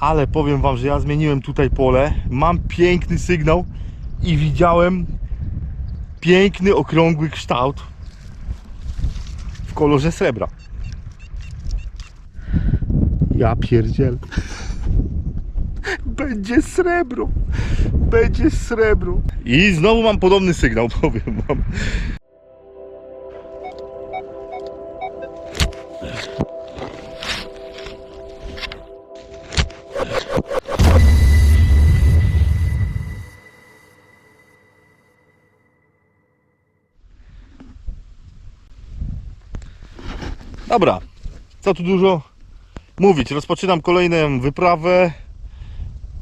Ale powiem wam, że ja zmieniłem tutaj pole. Mam piękny sygnał i widziałem piękny, okrągły kształt w kolorze srebra. Ja pierdziel. Będzie srebro. Będzie srebro. I znowu mam podobny sygnał, powiem wam. Dobra, co tu dużo mówić. Rozpoczynam kolejną wyprawę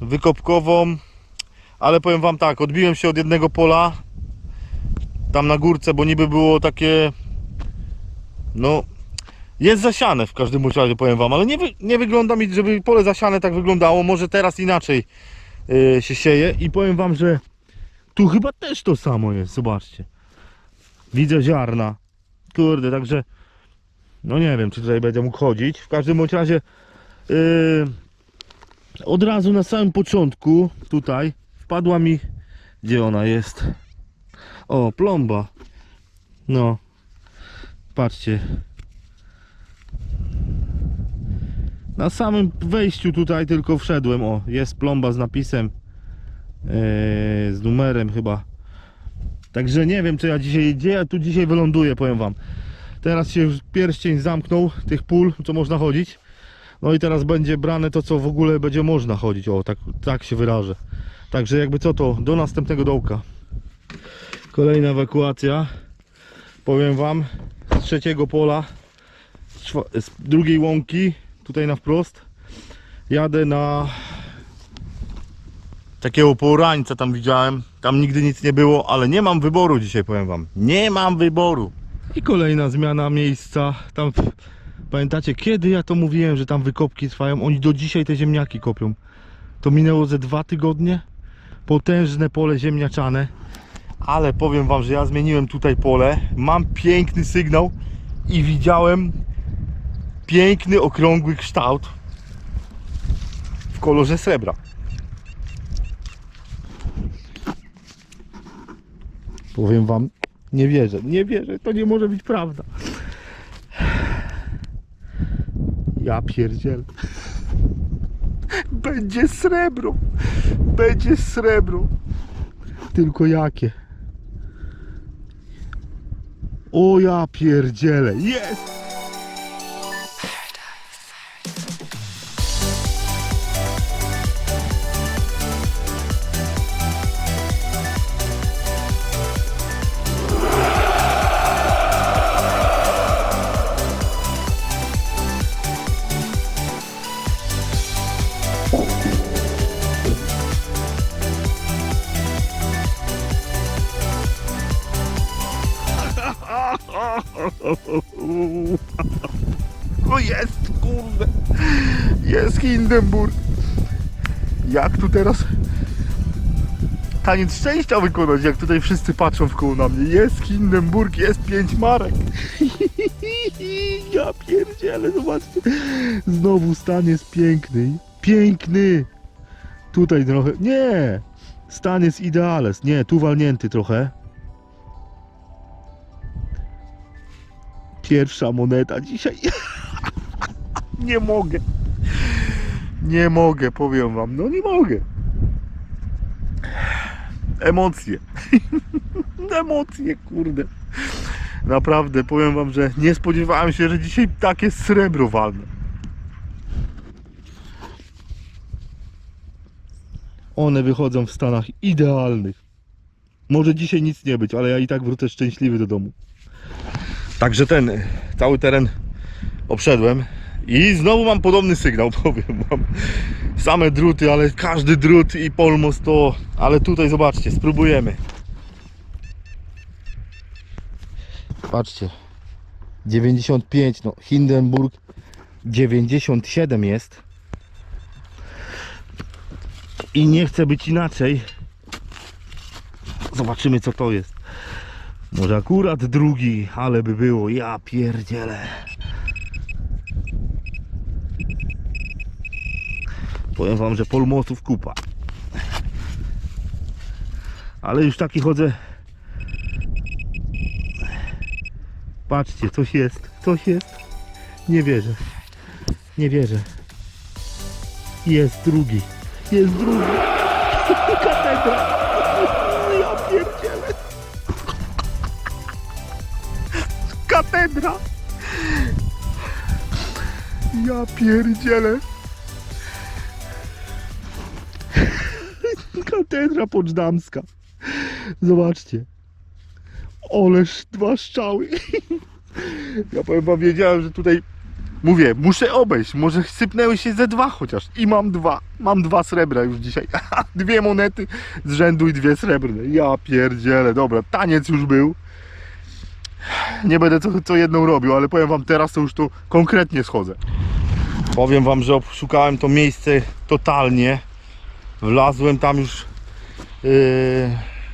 wykopkową, ale powiem Wam tak, odbiłem się od jednego pola tam na górce, bo niby było takie no jest zasiane w każdym razie powiem Wam, ale nie, wy, nie wygląda mi, żeby pole zasiane tak wyglądało, może teraz inaczej yy, się sieje. I powiem Wam, że tu chyba też to samo jest, zobaczcie. Widzę ziarna. Kurde, także no nie wiem, czy tutaj będę mógł chodzić. W każdym bądź razie yy, od razu na samym początku tutaj wpadła mi. Gdzie ona jest? O, plomba. No. Patrzcie. Na samym wejściu tutaj tylko wszedłem. O, jest plomba z napisem. Yy, z numerem chyba. Także nie wiem, czy ja dzisiaj, gdzie ja tu dzisiaj wyląduję, powiem wam. Teraz się już pierścień zamknął tych pól, co można chodzić. No i teraz będzie brane to, co w ogóle będzie można chodzić. O, tak, tak się wyrażę. Także jakby co to, do następnego dołka. Kolejna ewakuacja. Powiem wam, z trzeciego pola, z, drugiej łąki, tutaj na wprost. Jadę na takiego porańca tam widziałem. Tam nigdy nic nie było, ale nie mam wyboru dzisiaj, powiem wam. Nie mam wyboru. I kolejna zmiana miejsca. Tam pamiętacie, kiedy ja to mówiłem, że tam wykopki trwają? Oni do dzisiaj te ziemniaki kopią. To minęło ze dwa tygodnie. Potężne pole ziemniaczane. Ale powiem wam, że ja zmieniłem tutaj pole. Mam piękny sygnał i widziałem piękny, okrągły kształt w kolorze srebra. Powiem wam, nie wierzę, nie wierzę, to nie może być prawda. Ja pierdziel. Będzie srebro. Będzie srebro. Tylko jakie? O ja pierdzielę. Jest! O jest, kurde. Jest Hindenburg. Jak tu teraz taniec szczęścia wykonać, jak tutaj wszyscy patrzą w koło na mnie. Jest Hindenburg, jest pięć marek. Ja pierdzielę, zobaczcie. Znowu stan jest piękny. Piękny. Tutaj trochę, nie. Stan jest ideales. Nie, tu walnięty trochę. Pierwsza moneta dzisiaj. Nie mogę. Nie mogę, powiem wam. No nie mogę. Emocje. Emocje, kurde. Naprawdę, powiem wam, że nie spodziewałem się, że dzisiaj takie srebro walne. One wychodzą w stanach idealnych. Może dzisiaj nic nie być, ale ja i tak wrócę szczęśliwy do domu. Także ten cały teren obszedłem i znowu mam podobny sygnał, powiem wam. Same druty, ale każdy drut i polmos to... Ale tutaj zobaczcie, spróbujemy. Patrzcie. 95, no Hindenburg 97 jest. I nie chce być inaczej. Zobaczymy co to jest. Może akurat drugi, ale by było. Ja pierdzielę. Powiem wam, że polmosów kupa. Ale już taki chodzę. Patrzcie, coś jest, coś jest. Nie wierzę. Nie wierzę. Jest drugi. Jest drugi. Katedra. Katedra. Ja pierdzielę. Katedra poczdamska. Zobaczcie. Oleż dwa strzały. Ja powiem wam, wiedziałem, że tutaj mówię, muszę obejść. Może sypnęły się ze dwa chociaż. I mam dwa. Mam dwa srebra już dzisiaj. Dwie monety z rzędu i dwie srebrne. Ja pierdzielę. Dobra, taniec już był. Nie będę co, co jedną robił, ale powiem wam teraz to już tu konkretnie schodzę. Powiem wam, że szukałem to miejsce totalnie. Wlazłem tam już yy,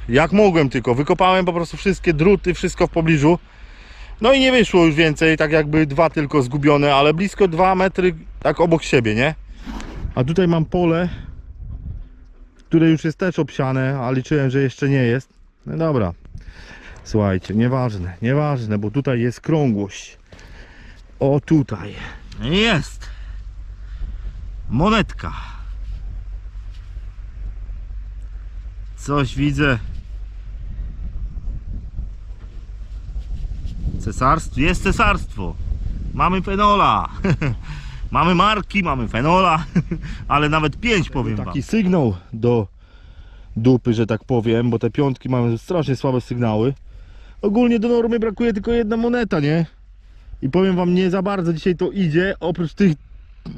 jak mogłem tylko. Wykopałem po prostu wszystkie druty, wszystko w pobliżu. No i nie wyszło już więcej, tak jakby dwa tylko zgubione, ale blisko dwa metry tak obok siebie, nie? A tutaj mam pole, które już jest też obsiane, a liczyłem, że jeszcze nie jest. No dobra. Słuchajcie, nieważne, nieważne, bo tutaj jest krągłość. O tutaj. Jest. Monetka. Coś widzę. Cesarstwo. Jest cesarstwo. Mamy fenola. mamy marki, mamy fenola. Ale nawet pięć powiem Taki sygnał do dupy, że tak powiem, bo te piątki mają strasznie słabe sygnały. Ogólnie do normy brakuje tylko jedna moneta, nie? I powiem wam, nie za bardzo dzisiaj to idzie. Oprócz tych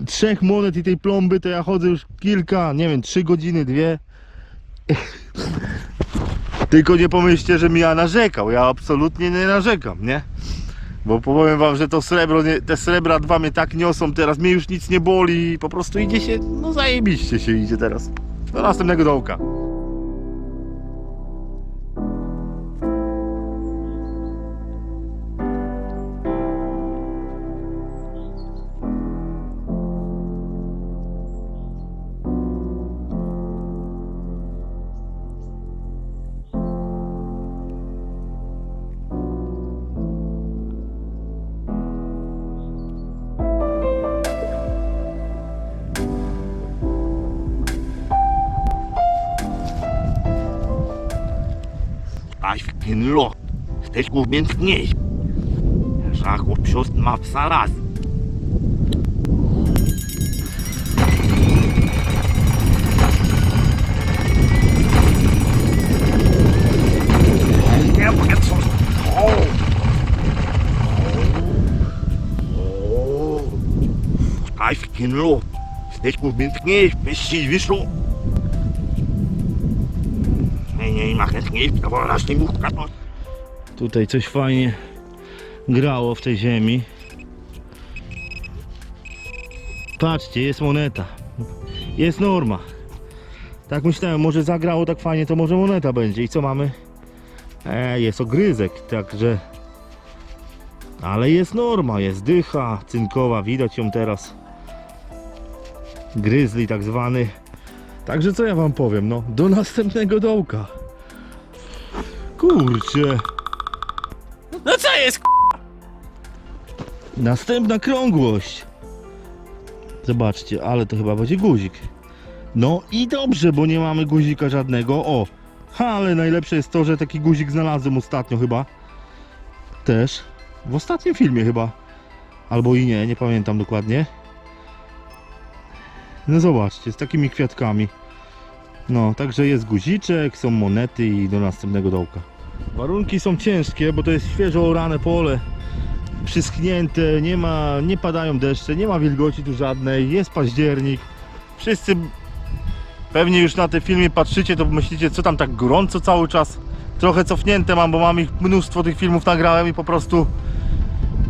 trzech monet i tej plomby, to ja chodzę już kilka, nie wiem, trzy godziny, dwie. Tylko nie pomyślcie, że mi ja narzekał. Ja absolutnie nie narzekam, nie? Bo powiem wam, że to srebro, nie, te srebra dwa mnie tak niosą teraz, mnie już nic nie boli, po prostu idzie się, no zajebiście się idzie teraz. Do następnego dołka. Aś w ten lot. Chcesz go więc nieść. Żach obsiosտ ma w zaraz. Nie mogę co... O! O! Aś w ten lot. Tutaj coś fajnie grało w tej ziemi. Patrzcie, jest moneta. Jest norma. Tak myślałem, może zagrało tak fajnie, to może moneta będzie. I co mamy? E, jest ogryzek, także... Ale jest norma, jest dycha cynkowa, widać ją teraz. Gryzli tak zwany. Także co ja wam powiem, no, do następnego dołka. Kurczę. No co jest Następna krągłość. Zobaczcie, ale to chyba będzie guzik. No i dobrze, bo nie mamy guzika żadnego. O, ha, ale najlepsze jest to, że taki guzik znalazłem ostatnio chyba. Też. W ostatnim filmie chyba. Albo i nie, nie pamiętam dokładnie. No zobaczcie, z takimi kwiatkami. No, także jest guziczek, są monety i do następnego dołka. Warunki są ciężkie, bo to jest świeżo orane pole przyschnięte, nie ma, nie padają deszcze, nie ma wilgoci tu żadnej, jest październik. Wszyscy pewnie już na te filmy patrzycie, to myślicie, co tam tak gorąco cały czas. Trochę cofnięte mam, bo mam ich mnóstwo tych filmów nagrałem i po prostu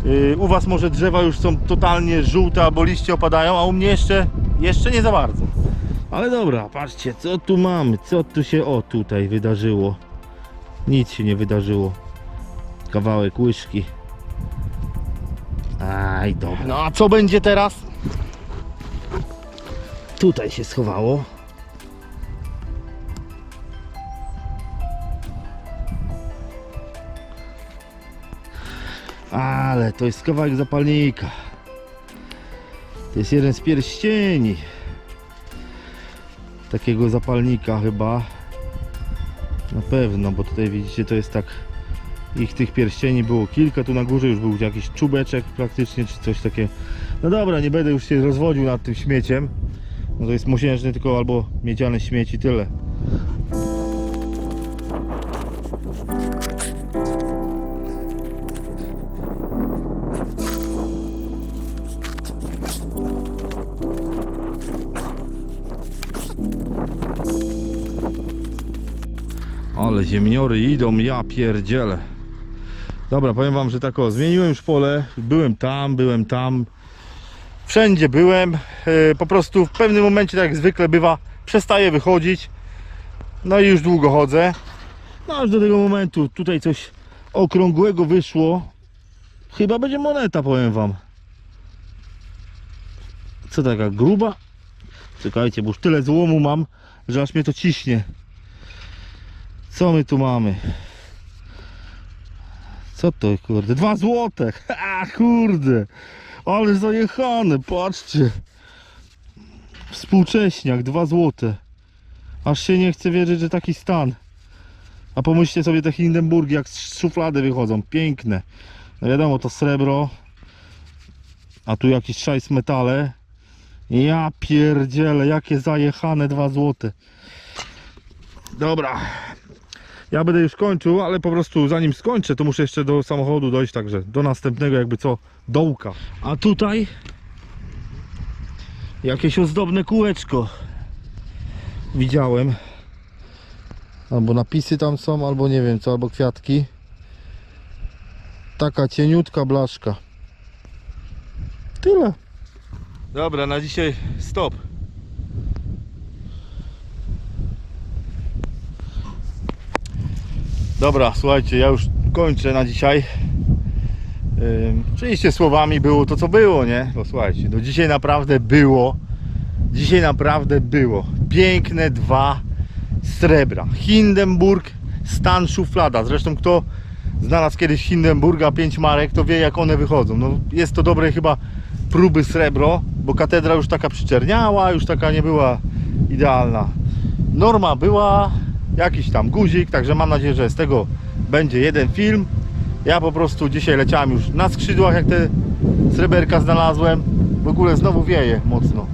yy, u was może drzewa już są totalnie żółte albo liście opadają, a u mnie jeszcze, jeszcze nie za bardzo. Ale dobra, patrzcie, co tu mamy, co tu się, o tutaj wydarzyło. Nic się nie wydarzyło. Kawałek łyżki. Aj, dobra. No a co będzie teraz? Tutaj się schowało. Ale to jest kawałek zapalnika. To jest jeden z pierścieni. Takiego zapalnika chyba. Na pewno, bo tutaj widzicie to jest tak ich tych pierścieni było kilka, tu na górze już był jakiś czubeczek praktycznie, czy coś takie. No dobra, nie będę już się rozwodził nad tym śmieciem. No to jest mosiężny tylko albo miedziane śmieci, tyle. Ale ziemniory idą, ja pierdzielę. Dobra, powiem wam, że tak o, zmieniłem już pole, byłem tam, byłem tam, wszędzie byłem, e, po prostu w pewnym momencie, tak jak zwykle bywa, przestaję wychodzić, no i już długo chodzę, no aż do tego momentu, tutaj coś okrągłego wyszło, chyba będzie moneta, powiem wam. Co taka gruba? Czekajcie, bo już tyle złomu mam, że aż mnie to ciśnie. Co my tu mamy? Co to kurde? Dwa złote! A kurde! Ale zajechane, patrzcie! Współcześniak, dwa złote. Aż się nie chce wierzyć, że taki stan. A pomyślcie sobie te Hindenburgi, jak z szuflady wychodzą. Piękne. No wiadomo, to srebro. A tu jakiś szajs metale. Ja pierdzielę, jakie zajechane dwa złote. Dobra, ja będę już kończył, ale po prostu zanim skończę, to muszę jeszcze do samochodu dojść, także do następnego jakby co dołka. A tutaj jakieś ozdobne kółeczko widziałem. Albo napisy tam są, albo nie wiem co, albo kwiatki. Taka cieniutka blaszka. Tyle. Dobra, na dzisiaj stop. Dobra, słuchajcie, ja już kończę na dzisiaj. Ym, Oczywiście słowami było to co było, nie? Bo słuchajcie, no dzisiaj naprawdę było. Dzisiaj naprawdę było. Piękne dwa srebra. Hindenburg, stan szuflada. Zresztą kto znalazł kiedyś Hindenburga 5 marek, to wie jak one wychodzą. No, jest to dobre chyba próby srebro, bo katedra już taka przyczerniała, już taka nie była idealna. Norma była, jakiś tam guzik, także mam nadzieję, że z tego będzie jeden film. Ja po prostu dzisiaj leciałem już na skrzydłach, jak te sreberka znalazłem. W ogóle znowu wieje mocno.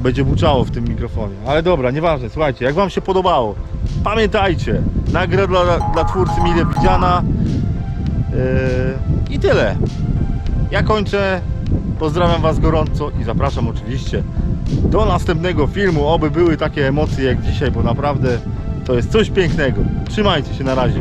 Będzie buczało w tym mikrofonie. Ale dobra, nieważne, słuchajcie, jak Wam się podobało, pamiętajcie, nagroda dla, dla twórcy mile widziana. Yy, I tyle. Ja kończę. Pozdrawiam Was gorąco i zapraszam oczywiście do następnego filmu. Oby były takie emocje jak dzisiaj, bo naprawdę to jest coś pięknego. Trzymajcie się na razie.